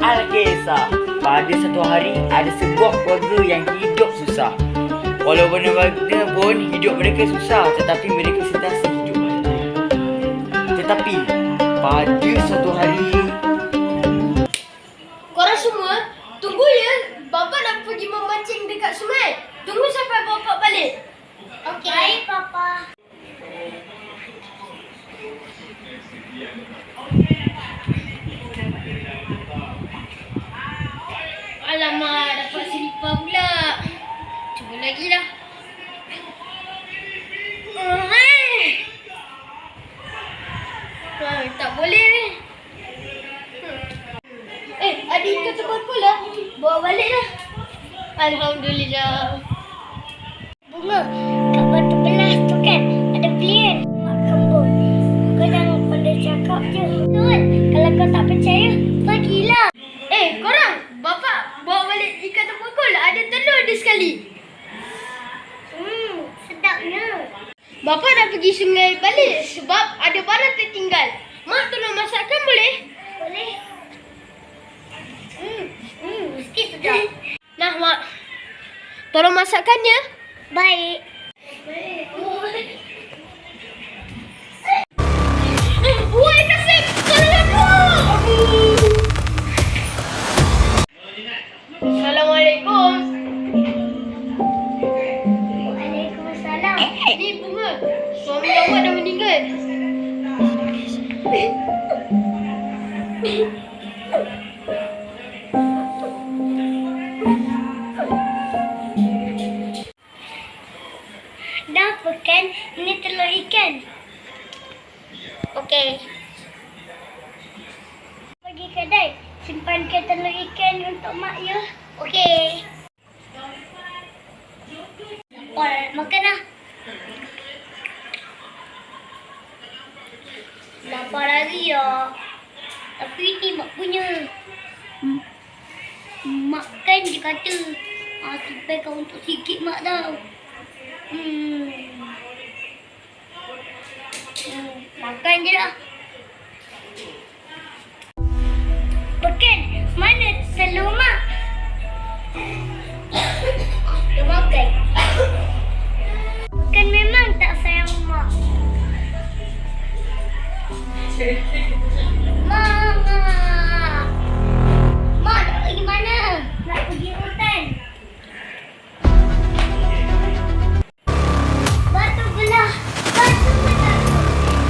Al-Kisah Pada satu hari ada sebuah keluarga yang hidup susah Walau mana-mana pun hidup mereka susah Tetapi mereka sentiasa hidup Tetapi pada satu hari Korang semua, tunggu ya. Bapa nak pergi memancing dekat sungai. Tunggu sampai bapak balik. Okey. Baik, Papa. Alamak, dapat selipar pula. Cuba lagi lah. Hmm. Ah, tak boleh ni. Eh, ada ikan terbakul lah. Bawa balik lah. Alhamdulillah. Bunga, kat batu belah tu kan ada pilihan mak kembun. Kau jangan pandai cakap je. Betul. Kalau kau tak percaya, sekali. Hmm, sedapnya. Bapa dah pergi sungai balik sebab ada barang tertinggal. Mak tolong masakkan boleh? Boleh? Hmm, hmm, mesti sedap. Nah, Mak. Tolong masakkannya. Baik. Waalaikumsalam. Ni bunga. Suami awak dah meninggal. Dah apa kan? Ini telur ikan. Okey. Pergi kedai. Simpankan telur ikan untuk mak ya. Okey. Lapar nak makan lah. Lagi ya. Tapi ni mak punya. Hmm. Mak kan dia kata. Ah, simpankan untuk sikit mak tau. Hmm. Hmm, makan je lah. Mak. Mak nak pergi mana? Nak pergi hutan. Batu belah. Batu belah.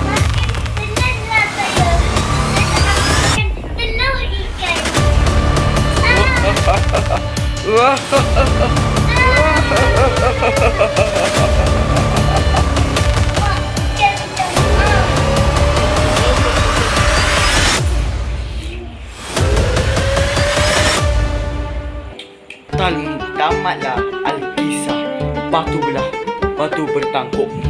Makin tenanglah saya. Saya nak makan telur ikan. Ah, tamatlah Al-Kisah Batu belah Batu bertangkup